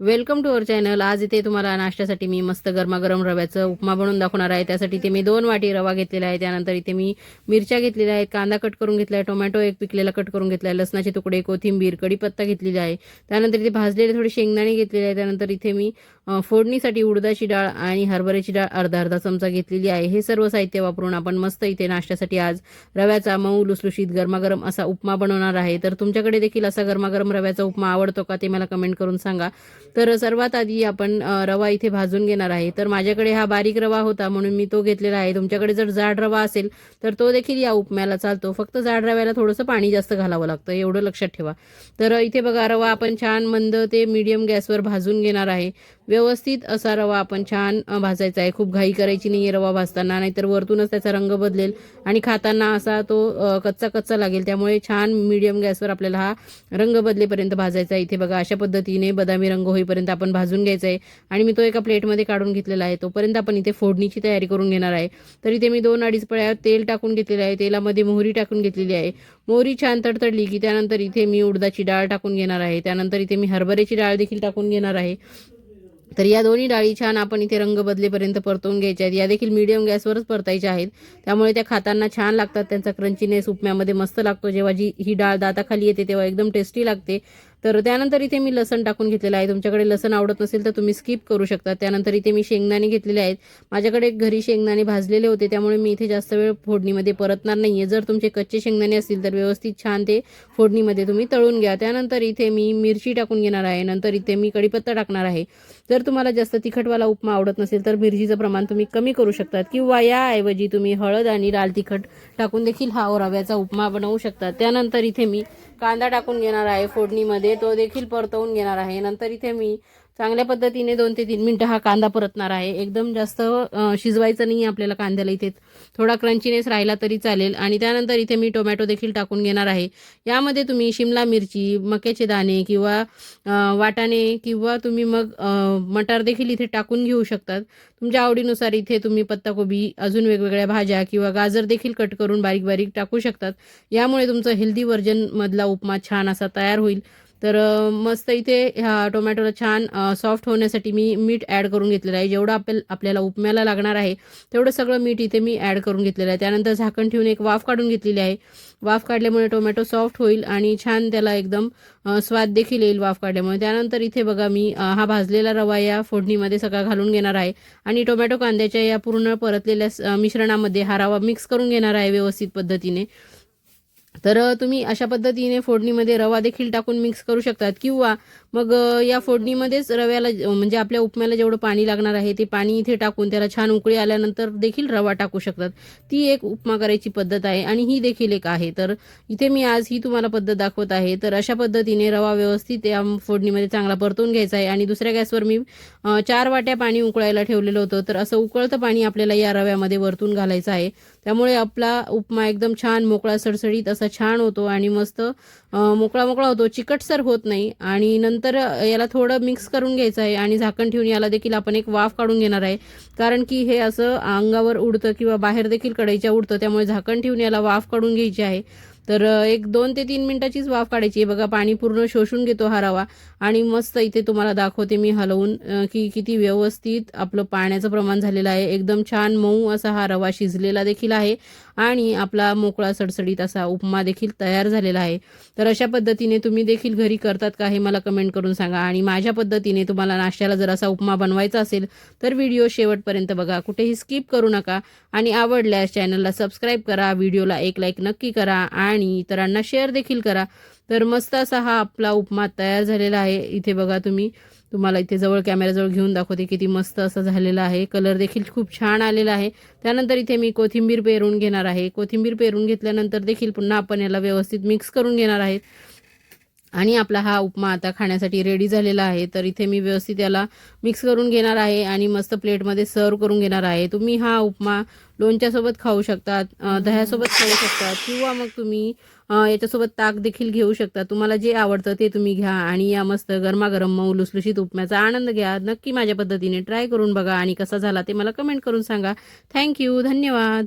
Welcome to our channel. आज इथे तुम्हाला नाश्त्यासाठी मी मस्त गरमागरम रव्याचं उपमा बनवून दाखवणार आहे. त्यासाठी इथे मी दोन वाटी रवा घेतलेला आहे. त्यानंतर इथे मी मिरच्या घेतलेल्या आहेत. कांदा कट करून घेतला आहे टोमॅटो एक पिकलेला कट करून घेतला आहे लसणाचे तुकडे कोथिंबीर कढीपत्ता घेतलेला आहे. त्यानंतर इथे भाजलेले थोडे शेंगदाणे घेतलेले आहे त्यानंतर इथे मी फोडणीसाठी उडदाची डाळ आणि हरभऱ्याची डाळ अर्धा अर्धा चमचा घेतलेली आहे. हे सर्व साहित्य वापरून आपण मस्त इथे नाश्त्यासाठी आज रव्याचा मऊ लुसलुशीत गरमागरम असा उपमा बनवणार आहे. तर तुमच्याकडे देखील असा गरमागरम रव्याचा उपमा आवडतो का ते मला कमेंट करून सांगा. तर सर्वात आधी आपण रवा इथे भाजून घेणार आहे. तर माझ्याकडे हा बारीक रवा होता म्हणून मी तो घेतलेला आहे. तुमच्याकडे जर जाड रवा असेल तर तो देखील या उपम्याला चालतो. फक्त जाड रव्याला थोडंसं पाणी जास्त घालावं लागतं एवढं लक्षात ठेवा. तर इथे बघा रवा आपण छान मंद ते मीडियम गॅसवर भाजून घेणार आहे. व्यवस्थित असा रवा आपण छान भाजायचा आहे. खूप घाई करायची नाही आहे रवा भाजताना नाहीतर वरतूनच त्याचा रंग बदलेल आणि खाताना असा तो कच्चा कच्चा लागेल. त्यामुळे छान मीडियम गॅसवर आपल्याला हा रंग बदलेपर्यंत भाजायचा आहे. इथे बघा अशा पद्धतीने बदामी रंग होईपर्यंत आपण भाजून घ्यायचा आहे. आणि मी तो एका प्लेटमध्ये काढून घेतलेला आहे. तोपर्यंत आपण इथे फोडणीची तयारी करून घेणार आहे. तर इथे मी दोन अडीच पळ्या तेल टाकून घेतलेलं आहे. तेलामध्ये मोहरी टाकून घेतलेली आहे. मोहरी छान तडतडली की त्यानंतर इथे मी उडदाची डाळ टाकून घेणार आहे. त्यानंतर इथे मी हरभऱ्याची डाळ देखील टाकून घेणार आहे. तर या दोन्ही डाळी छान आपण इथे रंग बदलेपर्यंत परतवून घ्यायच्या आहेत. या देखील मीडियम गॅसवरच परतायच्या आहेत. त्यामुळे त्या खाताना छान लागतात. त्यांचा क्रंचीनेस उपम्यामध्ये मस्त लागतो. जेव्हा जी ही डाळ दाताखाली येते तेव्हा एकदम टेस्टी लागते. तर त्यानंतर इथे मी लसण टाकून घेतलेलं आहे. तुमच्याकडे लसण आवडत नसेल तर तुम्ही स्किप करू शकता. त्यानंतर इथे मी शेंगदाणे घेतलेले आहेत. माझ्याकडे घरी शेंगदाणे भाजलेले होते त्यामुळे मी इथे जास्त वेळ फोडणीमध्ये परतणार नाही आहे जर तुमचे कच्चे शेंगदाणे असतील तर व्यवस्थित छान ते फोडणीमध्ये तुम्ही तळून घ्या. त्यानंतर इथे मी मिरची टाकून घेणार आहे. नंतर इथे मी कढीपत्ता टाकणार आहे. जर तुम्हाला जास्त तिखटवाला उपमा आवडत नसेल तर मिरचीचं प्रमाण तुम्ही कमी करू शकतात किंवा याऐवजी तुम्ही हळद आणि लाल तिखट टाकून देखील हा रव्याचा उपमा बनवू शकता त्यानंतर इथे मी कांदा टाकून घेणार आहे. फोडणीमध्ये तो देखील परतवून घेणार आहे. नंतर इथे मी चांगल्या पद्धतीने दोन ते तीन मिनटं हा कांदा परतणार आहे. एकदम जास्त शिजवायचं नाही आपल्याला कांद्याला इथे. थोडा क्रंचीनेस राहिला तरी चालेल. आणि त्यानंतर इथे मी टोमॅटो देखील टाकून घेणार आहे. यामध्ये तुम्ही शिमला मिरची मक्याचे दाणे किंवा वाटाणे किंवा तुम्ही मग मटार देखील इथे टाकून घेऊ शकतात. तुमच्या आवडीनुसार इथे तुम्ही पत्ताकोबी अजून वेगवेगळ्या भाज्या किंवा गाजर देखील कट करून बारीक बारीक टाकू शकतात. यामुळे तुमचं हेल्दी व्हर्जनमधला उपमा छान असा तयार होईल. तर मस्त इथे ह्या टोमॅटोला छान सॉफ्ट होण्यासाठी मी मीठ ॲड करून घेतलेलं आहे. जेवढं आपल्या आपल्याला उपम्याला लागणार आहे तेवढं सगळं मीठ इथे मी ॲड करून घेतलेलं आहे. त्यानंतर झाकण ठेवून एक वाफ काढून घेतलेली आहे. वाफ काढल्यामुळे टोमॅटो सॉफ्ट होईल आणि छान त्याला एकदम स्वाद देखील येईल वाफ काढल्यामुळे. त्यानंतर इथे बघा मी हा भाजलेला रवा या फोडणीमध्ये सगळा घालून घेणार आहे आणि टोमॅटो कांद्याच्या या पूर्ण परतलेल्या स- मिश्रणामध्ये हा रवा मिक्स करून घेणार आहे व्यवस्थित पद्धतीने. तर तुम्ही अशा पद्धतीने फोडणीमध्ये रवा देखील टाकून मिक्स करू शकतात. किंवा मग या फोडणीमध्येच रव्याला म्हणजे आपल्या उपम्याला जेवढं पाणी लागणार आहे ते पाणी इथे टाकून त्याला छान उकळी आल्यानंतर देखील रवा टाकू शकतात. ती एक उपमा करायची पद्धत आहे आणि ही देखील एक आहे. तर इथे मी आज ही तुम्हाला पद्धत दाखवत आहे. तर अशा पद्धतीने रवा व्यवस्थित या फोडणीमध्ये चांगला परतून घ्यायचा आहे. आणि दुसऱ्या गॅसवर मी चार वाट्या पाणी उकळायला ठेवलेलं होतं. तर असं उकळतं पाणी आपल्याला या रव्यामध्ये वरतून घालायचं आहे. त्यामुळे आपला उपमा एकदम छान मोकळा सडसडीत असा छान होतो आणि मस्त मोकळा मोकळा होतो. चिकटसर होत नाही. आणि नंतर याला थोडं मिक्स करून घ्यायचं आहे आणि झाकण ठेवून याला देखील आपण एक वाफ काढून घेणार आहे. कारण की हे असं अंगावर उडतं किंवा बाहेर देखील कढईच्या उडतं त्यामुळे झाकण ठेवून याला वाफ काढून घ्यायची आहे. तर एक दोन ते तीन मिनिटाचीच वाफ काढायची. आहे बघा पाणी पूर्ण शोषून घेतो हा रवा. आणि मस्त इथे तुम्हाला दाखवते मी हलवून की किती व्यवस्थित आपलं पाण्याचं प्रमाण झालेलं आहे. एकदम छान मऊ असा हा रवा शिजलेला देखील आहे. आणि आपला मोकळा सडसडीत असा उपमा देखील तयार झालेला आहे. तर अशा पद्धतीने तुम्ही देखील घरी करतात का हे मला कमेंट करून सांगा. आणि माझ्या पद्धतीने तुम्हाला नाश्त्याला जर असा उपमा बनवायचा असेल तर व्हिडिओ शेवटपर्यंत बघा. कुठेही स्किप करू नका. आणि आवडल्यास चॅनलला सबस्क्राईब करा. व्हिडिओला एक लाईक नक्की करा. आणि इतरांना शेअर देखील करा. तर मस्त असा हा आपला उपमा तयार झालेला आहे. इथे बघा तुम्ही. तुम्हाला इथे जवळ कॅमेराजवळ घेऊन दाखवते किती मस्त असं झालेलं आहे. कलर देखील खूप छान आलेला आहे. त्यानंतर इथे मी कोथिंबीर पेरून घेणार आहे. कोथिंबीर पेरून घेतल्यानंतर देखील पुन्हा आपण याला व्यवस्थित मिक्स करून घेणार आहे. आणि आपला हा उपमा आता खाण्यासाठी रेडी झालेला आहे. तर इथे मी व्यवस्थित याला मिक्स करून घेणार आहे आणि मस्त प्लेटमध्ये सर्व करून घेणार आहे. तुम्ही हा उपमा लोणच्यासोबत खाऊ शकतात दह्यासोबत खाऊ शकतात किंवा मग तुम्ही याच्यासोबत ताक देखील घेऊ शकता. तुम्हाला जे आवडतं ते तुम्ही घ्या आणि या मस्त गरमागरम मऊ लुसलुशीत उपम्याचा आनंद घ्या. नक्की माझ्या पद्धतीने ट्राय करून बघा आणि कसा झाला ते मला कमेंट करून सांगा. थँक्यू धन्यवाद.